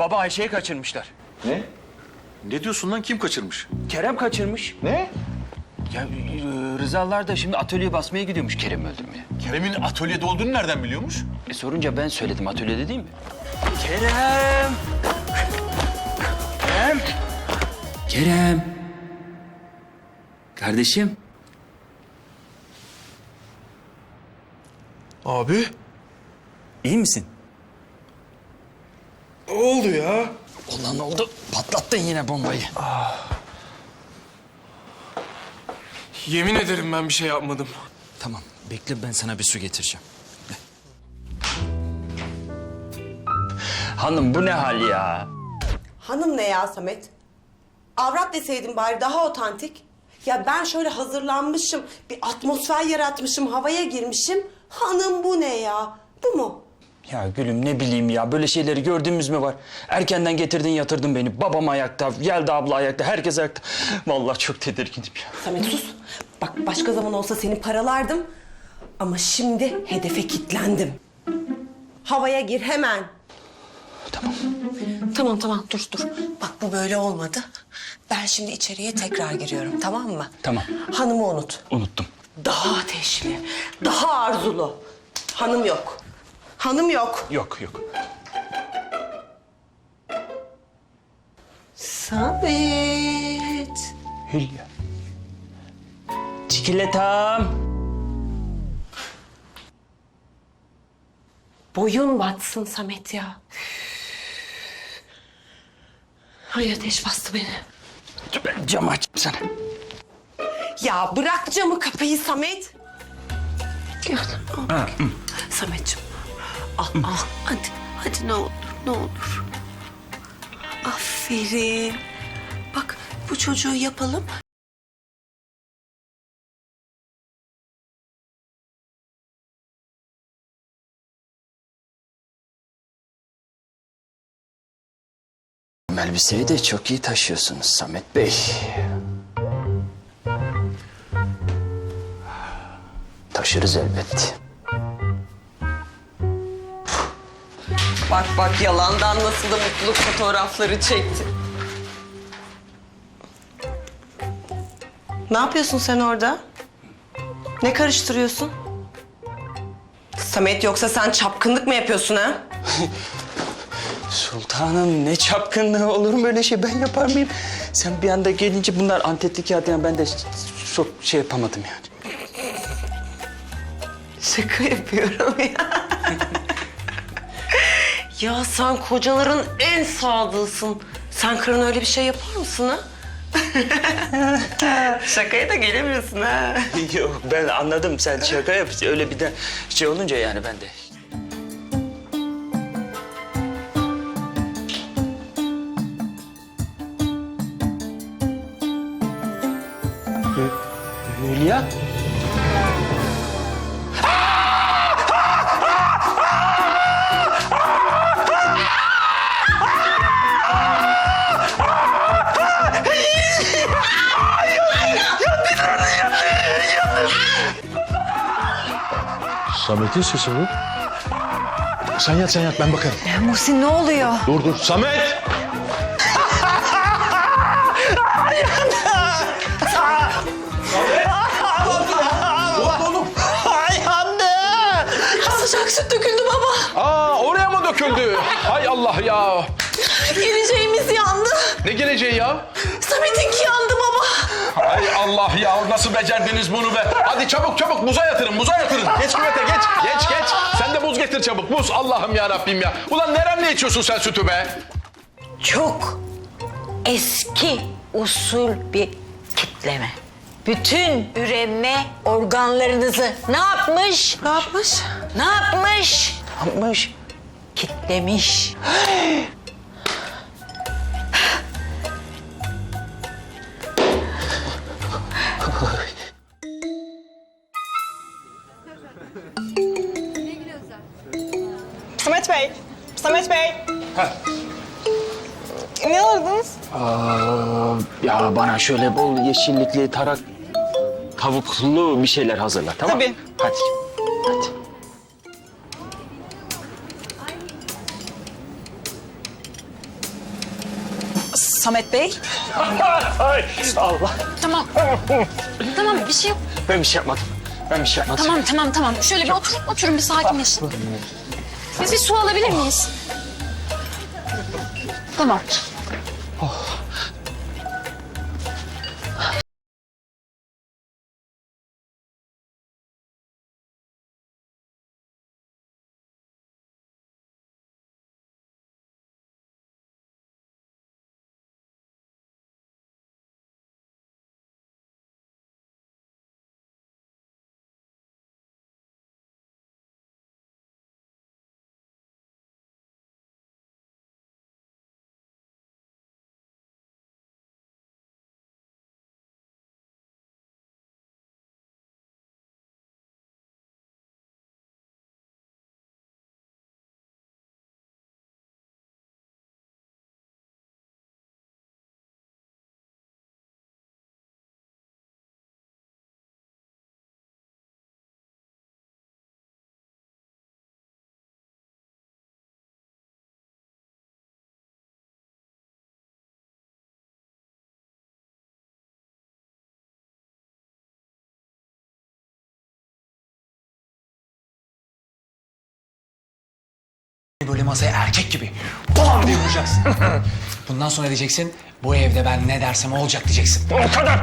Baba Ayşe'yi kaçırmışlar. Ne? Ne diyorsun lan? Kim kaçırmış? Kerem kaçırmış. Ne? Ya e, Rızalar da şimdi atölye basmaya gidiyormuş Kerem öldürmeye. Kerem'in atölyede olduğunu nereden biliyormuş? E sorunca ben söyledim atölyede değil mi? Kerem! Kerem! Kerem! Kardeşim. Abi iyi misin? Ne oldu ya? Olan oldu. Patlattın yine bombayı. Yemin ederim ben bir şey yapmadım. Tamam bekle ben sana bir su getireceğim. Gel. Hanım bu ne hal ya? Hanım ne ya Samet? Avrat deseydin bari daha otantik. Ya ben şöyle hazırlanmışım, bir atmosfer yaratmışım, havaya girmişim. Hanım bu ne ya? Bu mu? Ya gülüm ne bileyim ya böyle şeyleri gördüğümüz mü var? Erkenden getirdin yatırdın beni. Babam ayakta, Yelda abla ayakta, herkes ayakta. Vallahi çok tedirginim ya. Samet sus. Bak başka zaman olsa seni paralardım. Ama şimdi hedefe kilitlendim. Havaya gir hemen. Tamam. Tamam tamam dur dur. Bak bu böyle olmadı. Ben şimdi içeriye tekrar giriyorum tamam mı? Tamam. Hanımı unut. Unuttum. Daha ateşli, daha arzulu. Hanım yok. Hanım yok. Yok yok. Samet. Hülya. Çikolatam. Boyun batsın Samet ya. Ay ateş bastı beni. Ben camı açayım sana. Ya bırak camı kapıyı Samet. Ya, al. Sametciğim. Al al hadi. Hadi ne olur ne olur. Aferin. Bak bu çocuğu yapalım. Elbiseyi de çok iyi taşıyorsunuz Samet Bey. Taşırız elbet. Bak bak yalandan nasıl da mutluluk fotoğrafları çekti. Ne yapıyorsun sen orada? Ne karıştırıyorsun? Samet yoksa sen çapkınlık mı yapıyorsun ha? Sultanım ne çapkınlığı olur mu öyle şey ben yapar mıyım? Sen bir anda gelince bunlar antetli kağıt yani ben de çok şey yapamadım yani. Şaka yapıyorum ya. ya sen kocaların en sadığısın. Sen karın öyle bir şey yapar mısın ha? Şakaya da gelemiyorsun ha. Yok ben anladım sen şaka yap öyle bir de şey olunca yani ben de. Hülya? Samet'in sesi bu. Sen yat sen yat ben bakarım. Muhsin ne oluyor? Dur dur. Samet! Sıcak süt döküldü baba. Aa oraya mı döküldü? Hay Allah ya. Geleceğimiz yandı. Ne geleceği ya? Samet'inki yandı baba. Hay Allah ya nasıl becerdiniz bunu be? Hadi çabuk çabuk buza yatırın buza yatırın. Geç küvete geç geç geç. Sen de buz getir çabuk buz. Allah'ım ya Rabbim ya. Ulan neremle içiyorsun sen sütü be? Çok eski usul bir kitleme. Bütün üreme organlarınızı ne yapmış? Ne yapmış? Ne yapmış? Yapmış. Kitlemiş. Samet Bey. Ne alırdınız? Ya bana şöyle bol yeşillikli tarak tavuklu bir şeyler hazırla tamam mı? Tabii. Hadi. Hadi. Samet Bey. Ay Allah. Tamam. tamam bir şey yok. Ben bir şey yapmadım. Ben bir şey yapmadım. Tamam tamam tamam. Şöyle bir oturun oturun bir sakinleşin. Biz bir su alabilir miyiz? Tamam. Böyle masaya erkek gibi bam diye vuracaksın. Bundan sonra diyeceksin bu evde ben ne dersem olacak diyeceksin. O kadar.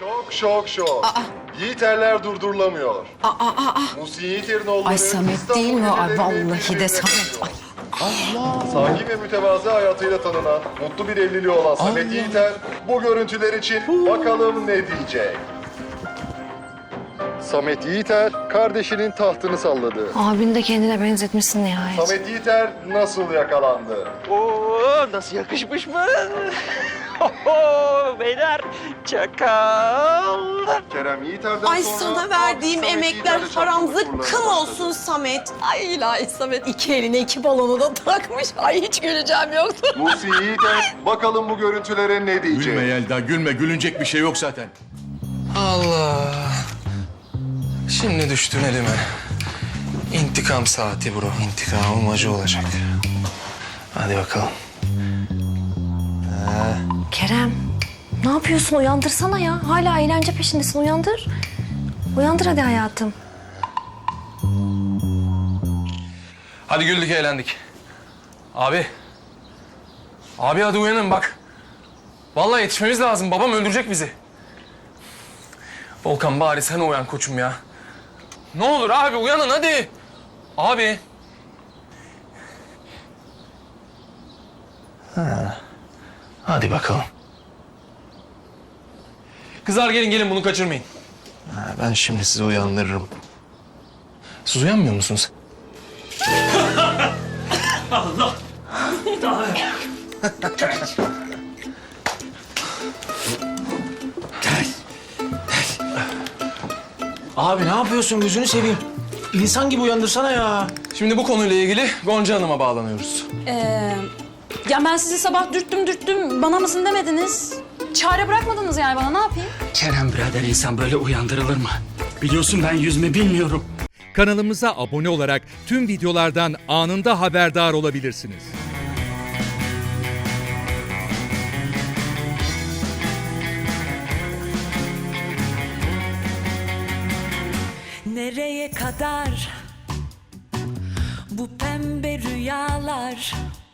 Şok şok şok. Yiğiterler durdurulamıyor. Aa, aa, aa. Musi Yiğiter'in oğulları... Ay Samet değil mi? Ay vallahi de Samet. Ay. Sakin ve mütevazı hayatıyla tanınan, mutlu bir evliliği olan Samet Yiğiter bu görüntüler için bakalım ne diyecek. Samet Yiğiter kardeşinin tahtını salladı. Abini de kendine benzetmişsin nihayet. Samet Yiğiter nasıl yakalandı? Oo nasıl yakışmış mı? Beyler çakal. Kerem Yiğiter'den Ay sonra... sana verdiğim Samet emekler Yiğiter de haram çarpık zıkkım uğurlarına olsun başladı. Samet. Ay ilahi Samet iki eline iki balonu da takmış. Ay hiç güleceğim yoktu. Musi Yiğiter bakalım bu görüntülere ne diyecek? Gülme Yelda gülme gülünecek bir şey yok zaten. Allah. Şimdi düştün elime. İntikam saati bro. İntikamım acı olacak. Hadi bakalım. Kerem ne yapıyorsun uyandırsana ya. Hala eğlence peşindesin uyandır. Uyandır hadi hayatım. Hadi güldük eğlendik. Abi. Abi hadi uyanın bak. Vallahi yetişmemiz lazım. Babam öldürecek bizi. Volkan bari sen uyan koçum ya. Ne olur abi uyanın hadi. Abi. Hadi bakalım. Kızlar gelin gelin bunu kaçırmayın. ben şimdi sizi uyandırırım. Siz uyanmıyor musunuz? Abi ne yapıyorsun gözünü seveyim. İnsan gibi uyandırsana ya. Şimdi bu konuyla ilgili Gonca Hanım'a bağlanıyoruz. Ee, ya ben sizi sabah dürttüm dürttüm bana mısın demediniz. Çare bırakmadınız yani bana ne yapayım? Kerem birader insan böyle uyandırılır mı? Biliyorsun ben yüzme bilmiyorum. Kanalımıza abone olarak tüm videolardan anında haberdar olabilirsiniz. Nereye kadar bu pembe rüyalar